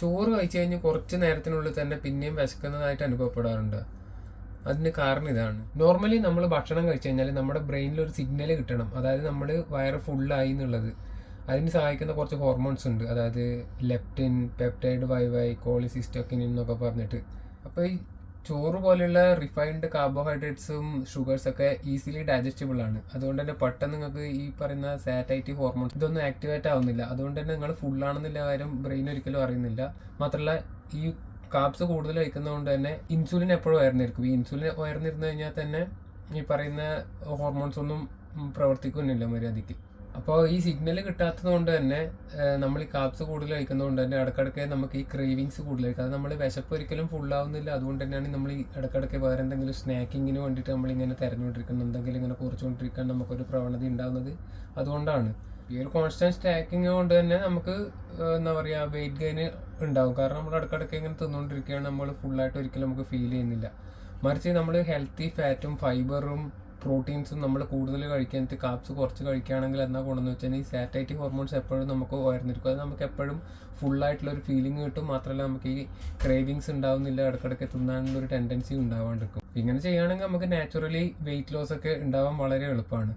ചോറ് കഴിച്ചു കഴിഞ്ഞ് കുറച്ച് നേരത്തിനുള്ളിൽ തന്നെ പിന്നെയും വിശക്കുന്നതായിട്ട് അനുഭവപ്പെടാറുണ്ട്. അതിന് കാരണം ഇതാണ്. നോർമലി നമ്മൾ ഭക്ഷണം കഴിച്ചു കഴിഞ്ഞാൽ നമ്മുടെ ബ്രെയിനിൽ ഒരു സിഗ്നൽ കിട്ടണം. അതായത് നമ്മൾ വയറ് ഫുള്ളായി എന്നുള്ളത്. അതിന് സഹായിക്കുന്ന കുറച്ച് ഹോർമോൺസ് ഉണ്ട്. അതായത് ലെപ്റ്റിൻ പെപ്റ്റൈഡ് വൈവൈ കോളിസിസ്റ്റോക്കിൻ എന്നൊക്കെ പറഞ്ഞിട്ട്. അപ്പോൾ ഈ ചോറ് പോലെയുള്ള റിഫൈൻഡ് കാർബോഹൈഡ്രേറ്റ്സും ഷുഗേഴ്സൊക്കെ ഈസിലി ഡൈജസ്റ്റബിൾ ആണ്. അതുകൊണ്ട് തന്നെ പെട്ടെന്ന് നിങ്ങൾക്ക് ഈ പറയുന്ന സാറ്റൈറ്റി ഹോർമോൺസ് ഇതൊന്നും ആക്ടിവേറ്റ് ആവുന്നില്ല. അതുകൊണ്ട് തന്നെ നിങ്ങൾ ഫുൾ ആണെന്നുള്ള കാര്യം ബ്രെയിൻ ഒരിക്കലും അറിയുന്നില്ല. മാത്രമല്ല ഈ കാപ്സ് കൂടുതൽ കഴിക്കുന്നതുകൊണ്ട് തന്നെ ഇൻസുലിൻ എപ്പോഴും ഉയർന്നിരിക്കും. ഈ ഇൻസുലിൻ ഉയർന്നിരുന്നു കഴിഞ്ഞാൽ തന്നെ ഈ പറയുന്ന ഹോർമോൺസ് ഒന്നും പ്രവർത്തിക്കുന്നില്ല മര്യാദയ്ക്ക്. അപ്പോൾ ഈ സിഗ്നൽ കിട്ടാത്തത് കൊണ്ട് തന്നെ നമ്മൾ ഈ കാപ്സ് കൂടുതൽ കഴിക്കുന്നതുകൊണ്ട് തന്നെ ഇടക്കിടക്ക് നമുക്ക് ഈ ക്രേവിങ്സ് കഴിക്കും. അത് നമ്മൾ വിശപ്പ് ഒരിക്കലും ഫുൾ ആവുന്നില്ല. അതുകൊണ്ട് തന്നെയാണ് നമ്മൾ ഈ ഇടക്കിടക്ക് വേറെ എന്തെങ്കിലും സ്നാക്കിങ്ങിന് വേണ്ടിയിട്ട് നമ്മൾ ഇങ്ങനെ തിരഞ്ഞുകൊണ്ടിരിക്കുന്നത്. എന്തെങ്കിലും ഇങ്ങനെ കുറച്ചുകൊണ്ടിരിക്കാൻ നമുക്കൊരു പ്രവണത ഉണ്ടാകുന്നത് അതുകൊണ്ടാണ്. ഈ ഒരു കോൺസ്റ്റന്റ് സ്റ്റാക്കിങ് കൊണ്ട് തന്നെ നമുക്ക് എന്താ പറയുക വെയിറ്റ് ഗെയിൻ ഉണ്ടാവും. കാരണം നമ്മൾ ഇടക്കിടക്ക് ഇങ്ങനെ തിന്നുകൊണ്ടിരിക്കുകയാണ്. നമ്മൾ ഫുള്ളായിട്ട് ഒരിക്കലും നമുക്ക് ഫീൽ ചെയ്യുന്നില്ല. മറിച്ച് നമ്മൾ ഹെൽത്തി ഫാറ്റും ഫൈബറും പ്രോട്ടീൻസും നമ്മൾ കൂടുതൽ കഴിക്കാനായിട്ട് കാപ്സ് കുറച്ച് കഴിക്കുകയാണെങ്കിൽ എന്നാ ഗുണമെന്ന് വെച്ചാൽ ഈ സാറ്റൈറ്റി ഹോർമോൺസ് എപ്പോഴും നമുക്ക് ഉയർന്നിരിക്കും. അത് നമുക്ക് എപ്പോഴും ഫുള്ളായിട്ടുള്ള ഒരു ഫീലിംഗ് കിട്ടും. മാത്രമല്ല നമുക്ക് ഈ ക്രേവിങ്സ് ഉണ്ടാവുന്നില്ല ഇടക്കിടക്ക് തിന്നാനുള്ള ഒരു ടെൻഡൻസി ഉണ്ടാവാണ്ടിരിക്കും. ഇങ്ങനെ ചെയ്യുകയാണെങ്കിൽ നമുക്ക് നാച്ചുറലി വെയിറ്റ് ലോസ് ഒക്കെ ഉണ്ടാവാൻ വളരെ എളുപ്പമാണ്.